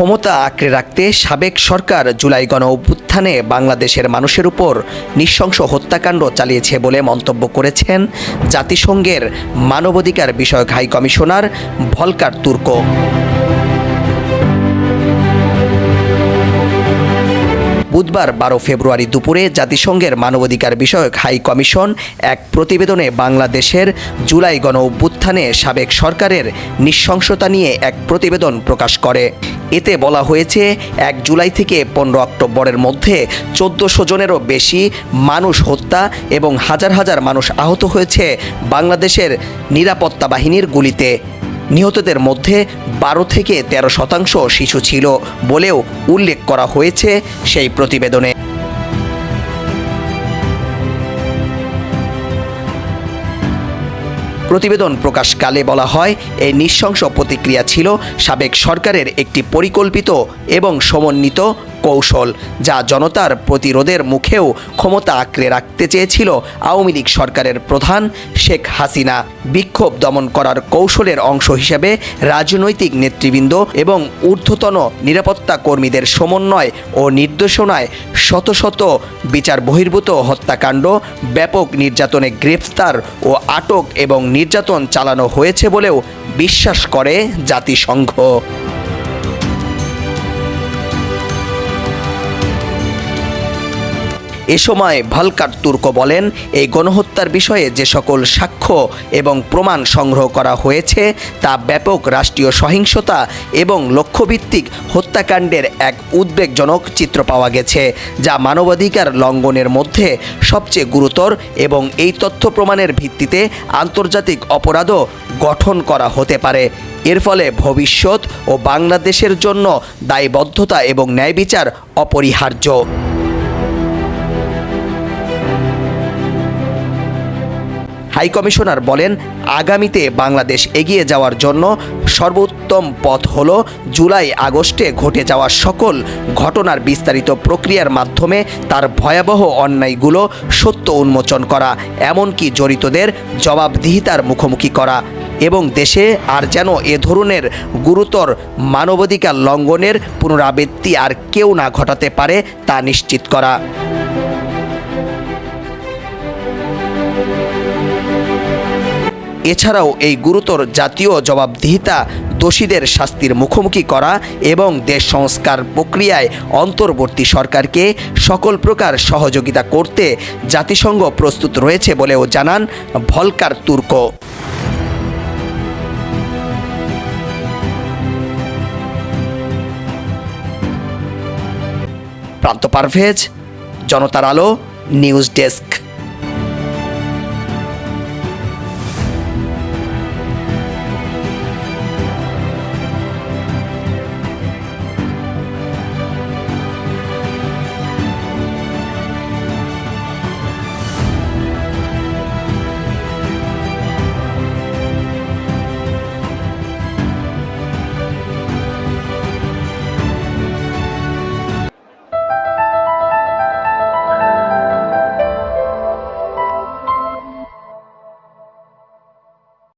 ক্ষমতা আঁকড়ে রাখতে সাবেক সরকার জুলাই গণ অভ্যুত্থানে বাংলাদেশের মানুষের উপর নৃশংস হত্যাকাণ্ড চালিয়েছে বলে মন্তব্য করেছেন জাতিসংঘের মানবাধিকার বিষয়ক হাই কমিশনার ভলকার তুর্কো। বুধবার বারো ফেব্রুয়ারি দুপুরে জাতিসংঘের মানবাধিকার বিষয়ক হাই কমিশন এক প্রতিবেদনে বাংলাদেশের জুলাই গণ অভ্যুত্থানে সাবেক সরকারের নৃশংসতা নিয়ে এক প্রতিবেদন প্রকাশ করে। এতে বলা হয়েছে, এক জুলাই থেকে পনেরো অক্টোবরের মধ্যে চোদ্দশো জনেরও বেশি মানুষ হত্যা এবং হাজার হাজার মানুষ আহত হয়েছে বাংলাদেশের নিরাপত্তা বাহিনীর গুলিতে। নিহতদের মধ্যে বারো থেকে তেরো শতাংশ শিশু ছিল বলেও উল্লেখ করা হয়েছে সেই প্রতিবেদনে। প্রতিবেদন প্রকাশকালে বলা হয় এই নৃশংস প্রতিক্রিয়া ছিল সাবেক সরকারের একটি পরিকল্পিত এবং সমন্বিত কৌশল যা জনতার প্রতিরোধের মুখেও ক্ষমতা আঁকড়ে রাখতে চেয়েছিল আওয়ামী লীগ সরকারের প্রধান শেখ হাসিনা। বিক্ষোভ দমন করার কৌশলের অংশ হিসেবে রাজনৈতিক নেতৃবৃন্দ এবং ঊর্ধ্বতন নিরাপত্তা কর্মীদের সমন্বয় ও নির্দেশনায় শত শত বিচার বহির্ভূত হত্যাকাণ্ড, ব্যাপক নির্যাতনে গ্রেফতার ও আটক এবং নির্যাতন চালানো হয়েছে বলেও বিশ্বাস করে জাতিসংঘ। এ সময় ভালকার তুর্ক বলেন, এই গণহত্যার বিষয়ে যে সকল সাক্ষ্য এবং প্রমাণ সংগ্রহ করা হয়েছে, তা ব্যাপক রাষ্ট্রীয় সহিংসতা এবং লক্ষ্যভিত্তিক হত্যাকাণ্ডের এক উদ্বেগজনক চিত্র পাওয়া গেছে, যা মানবাধিকার লঙ্ঘনের মধ্যে সবচেয়ে গুরুতর এবং এই তথ্য প্রমাণের ভিত্তিতে আন্তর্জাতিক অপরাধও গঠন করা হতে পারে। এর ফলে ভবিষ্যৎ ও বাংলাদেশের জন্য দায়বদ্ধতা এবং ন্যায় বিচার অপরিহার্য। হাই কমিশনার বলেন, আগামীতে বাংলাদেশ এগিয়ে যাওয়ার জন্য সর্বোত্তম পথ হল জুলাই আগস্টে ঘটে যাওয়া সকল ঘটনার বিস্তারিত প্রক্রিয়ার মাধ্যমে তার ভয়াবহ অন্যায়গুলো সত্য উন্মোচন করা, এমনকি জড়িতদের জবাবদিহিতার মুখোমুখি করা এবং দেশে আর যেন এ ধরনের গুরুতর মানবাধিকার লঙ্ঘনের পুনরাবৃত্তি আর কেউ না ঘটাতে পারে তা নিশ্চিত করা। এছাড়াও এই গুরুতর জাতীয় জবাবদিহিতা দোষীদের শাস্তির মুখোমুখি করা এবং দেশ সংস্কার প্রক্রিয়ায় অন্তর্বর্তী সরকারকে সকল প্রকার সহযোগিতা করতে জাতিসংঘ প্রস্তুত রয়েছে বলেও জানান ভলকার তুর্ক। প্রান্ত পারভেজ, জনতার আলো, নিউজ ডেস্ক।